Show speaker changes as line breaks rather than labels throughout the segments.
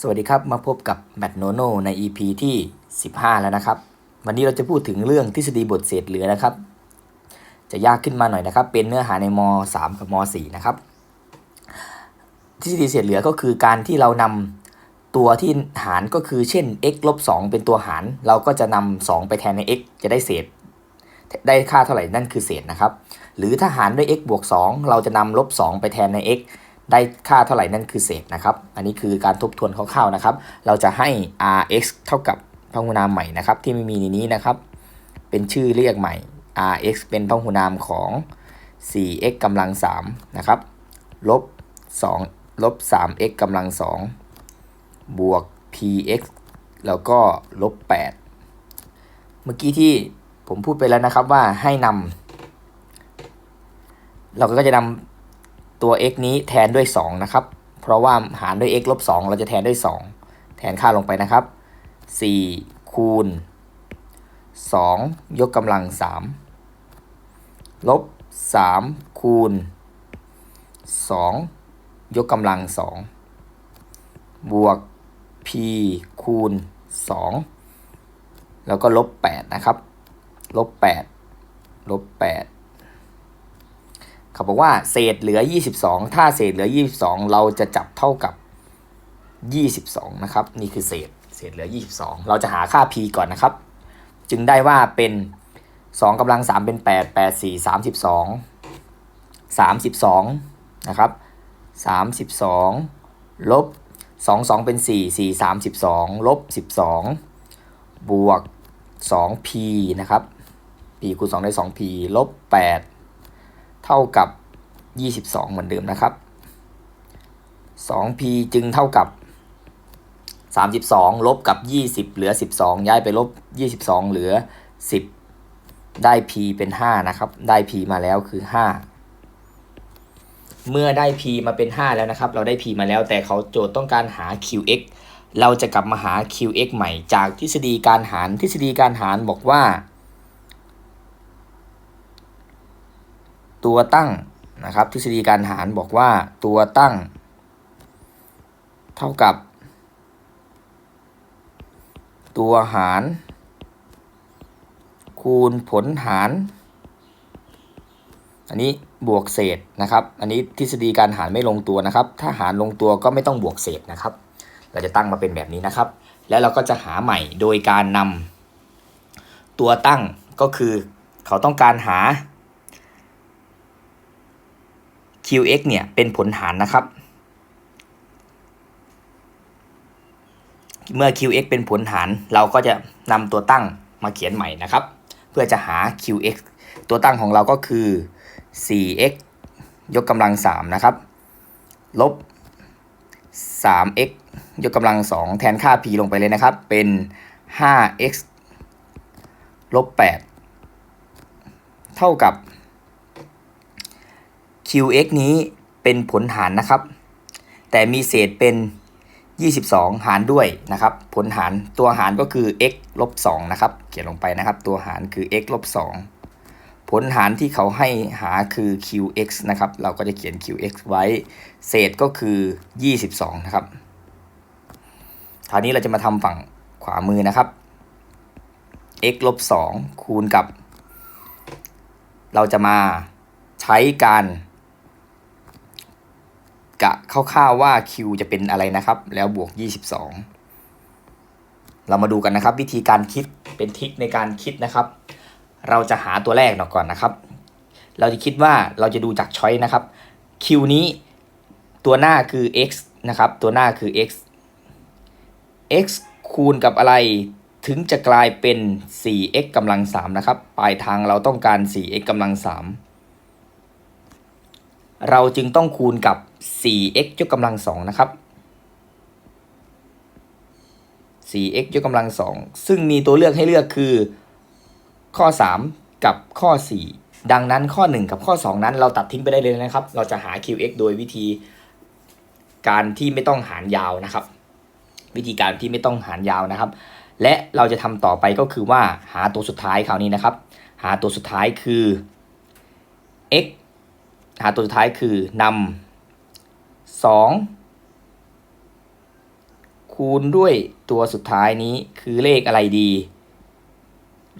สวัสดีครับ มาพบกับแมทโนโนใน EP ที่ 15 แล้วนะครับ วันนี้เราจะพูดถึงเรื่องทฤษฎีบทเศษเหลือนะครับ จะยากขึ้นมาหน่อยนะครับ เป็นเนื้อหาในม 3 กับม 4 นะครับ ทฤษฎีเศษเหลือก็คือการที่เรานำตัวที่หารก็คือเช่น x ลบ2เป็นตัวหาร เราก็จะนำ2ไปแทนใน x จะได้เศษ ได้ค่าเท่าไหร่นั่นคือเศษนะครับ หรือถ้าหารด้วย x บวก2เราจะนำลบ2ไปแทนใน x ได้ค่าเท่าไหร่นั่นคือเศษนะครับ อันนี้คือการทบทวนคร่าวๆนะครับ เราจะให้ rx เท่ากับพหุนามใหม่นะครับ ที่ไม่มีในนี้นะครับ เป็นชื่อเรียกใหม่ rx เป็นพหุนามของ 4x กำลัง3นะครับ ลบ 2 ลบ 3x กำลัง 2 บวก px แล้วก็ลบ 8 เมื่อกี้ที่ผมพูดไปแล้วนะครับว่าให้นำเราก็จะนำ ตัว x นี้แทนด้วย 2 นะครับ เพราะว่าหารด้วย x ลบ 2 เราจะแทนด้วย 2 แทนค่าลงไปนะครับ 4 คูณ 2 ยกกำลัง 3 ลบ 3 คูณ 2 ยกกำลัง 2 บวก p คูณ 2 แล้วก็ลบ 8 นะครับ ลบ 8 ลบ 8 เขาบอกว่าเศษเหลือ 22 ถ้าเศษเหลือ 22 เราจะจับเท่ากับ 22 นะครับ นี่คือเศษ เศษเหลือ 22 เราจะหาค่า p ก่อนนะครับ จึงได้ว่าเป็น 2กำลัง 3 เป็น 8 8 4 32 32 นะครับ 32 ลบ 2 2 เป็น 4 4 32 ลบ 12 บวก 2p นะครับ p คูณ2ได้ 2p ลบ 8 เท่ากับ 22 เหมือนเดิมนะครับ 2p จึงเท่ากับ 32 ลบกับ 20 เหลือ 12 ย้ายไปลบ 22 เหลือ 10 ได้ p เป็น 5 นะครับ ได้ p มาแล้วคือ 5 เมื่อได้ p มาเป็น 5 แล้วนะครับ เราได้ p มาแล้วแต่เขาโจทย์ต้องการหา qx เราจะกลับมาหา qx ใหม่จากทฤษฎีการหารทฤษฎีการหารบอกว่า ตัวตั้งนะครับทฤษฎีการหารบอกว่าตัวตั้ง เท่ากับ ตัวหาร คูณผลหาร อันนี้บวกเศษนะครับ อันนี้ทฤษฎีการหารไม่ลงตัวนะครับ ถ้าหารลงตัวก็ไม่ต้องบวกเศษนะครับ เราจะตั้งมาเป็นแบบนี้นะครับ แล้วเราก็จะหาใหม่โดยการนำตัวตั้งก็คือเขาต้องการหา qx เนี่ยเป็นผลหารนะครับ เมื่อ qx เป็นผลหาร เราก็จะนำตัวตั้งมาเขียนใหม่นะครับ เพื่อจะหา qx ตัวตั้งของเราก็คือ 4x ยกกำลัง 3 นะครับ ลบ 3x ยกกำลัง 2 แทนค่า p ลงไปเลยนะครับ เป็น 5x ลบ 8 เท่ากับ qx นี้เป็นผลหารนะครับ แต่มีเศษเป็น 22 หารด้วยนะครับ ผลหารตัวหารก็คือ x ลบ2นะครับ เขียนลงไปนะครับ ตัวหารคือ x ลบ2ผลหารที่เขาให้หาคือ qx นะครับ เราก็จะเขียน qx ไว้ เศษก็คือ 22 นะครับคราวนี้เราจะมาทำฝั่งขวามือนะครับ x ลบ2คูณกับ เราจะมาใช้การ กะคร่าวๆว่า q จะเป็นอะไรนะครับ แล้วบวก 22 เรามาดูกันนะครับ วิธีการคิดเป็นทริคในการคิดนะครับ เราจะหาตัวแรกหน่อยก่อนนะครับ เราจะคิดว่าเราจะดูจากช้อยนะครับ q นี้ตัวหน้าคือ x นะครับ ตัวหน้าคือ x x คูณกับอะไรถึงจะกลายเป็น 4x กำลัง 3 นะครับ ปลายทางเราต้องการ 4x กำลัง 3 เราจึงต้องคูณกับ 4x ยกกำลัง2นะครับ 4x ยกกำลัง2ซึ่งมีตัวเลือกให้เลือกคือ ข้อ 3 กับข้อ 4 ดังนั้นข้อ 1 กับข้อ 2 นั้นเราตัดทิ้งไปได้เลยนะครับ เราจะหา qx โดยวิธีการที่ไม่ต้องหารยาวนะครับ วิธีการที่ไม่ต้องหารยาวนะครับ และเราจะทำต่อไปก็คือว่าหาตัวสุดท้ายคราวนี้นะครับ หาตัวสุดท้ายคือ x หาตัวสุดท้ายคือนำ สองคูณด้วยตัวสุดท้ายนี้คือเลขอะไรดี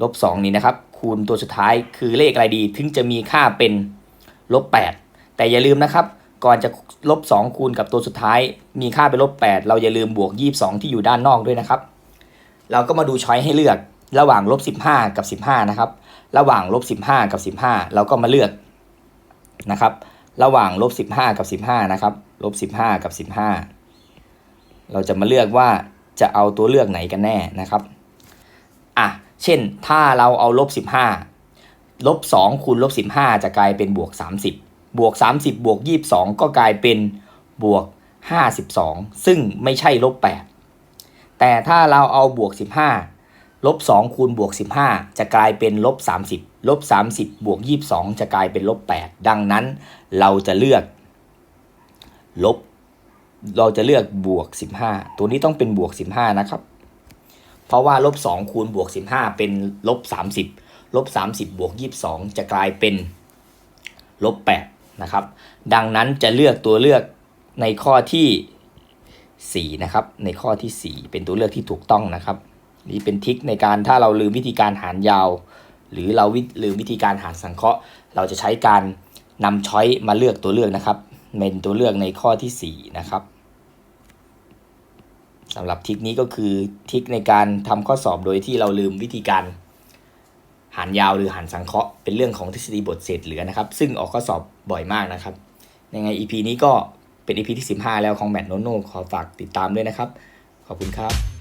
ลบสองนี้นะครับ คูณตัวสุดท้ายคือเลขอะไรดี ถึงจะมีค่าเป็นลบแปดแต่อย่าลืมนะครับ ก่อนจะลบ2คูณกับตัวสุดท้าย มีค่าเป็นลบ8เราอย่าลืมบวก 22 ที่อยู่ด้านนอกด้วยนะครับ เราก็มาดูช้อยให้เลือกระหว่างลบ15 กับ 15 นะครับ ระหว่างลบ15 กับ 15 เราก็มาเลือกนะครับ ระหว่างลบ15 กับ 15 นะครับ ลบ15 กับ 15 เราจะมาเลือกว่าจะเอาตัวเลือกไหนกันแน่นะครับอะเช่นถ้าเราเอาลบ15ลบ2คูณลบ15 จะกลายเป็นบวก 30 บวก 30 บวก 22 ก็กลายเป็นบวก 52 ซึ่งไม่ใช่ลบ 8 แต่ถ้าเราเอาบวก 15ลบ2คูณบวก 15 จะกลายเป็นลบ 30ลบ30 บวก 22 จะกลายเป็นลบ 8 ดังนั้นเราจะเลือก ลบ เราจะเลือกบวก 15 ตัวนี้ต้องเป็นบวก 15 นะครับ เพราะว่าลบ2คูณบวก 15 เป็นลบ 30 ลบ 30 บวก 22 จะกลายเป็นลบ 8 นะครับ ดังนั้นจะเลือกตัวเลือกในข้อที่ 4 นะครับ ในข้อที่ 4 เป็นตัวเลือกที่ถูกต้องนะครับ นี่เป็นทิคในการถ้าเราลืมวิธีการหารยาว หรือเราลืมวิธีการหารสังเคราะห์ เราจะใช้การนำช้อยมาเลือกตัวเลือกนะครับ เป็นตัวเลือกในข้อที่ 4 นะครับสำหรับทิคนี้ก็คือทิคในการทำข้อสอบโดยที่เราลืมวิธีการหารยาวหรือหารสังเคราะห์เป็นเรื่องของทฤษฎีบทเศษเหลือนะครับ ซึ่งออกข้อสอบบ่อยมากนะครับยังไง EP นี้ก็เป็น EP ที่ 15 แล้วของแมทโนโนขอฝากติดตามด้วยนะครับ ขอบคุณครับ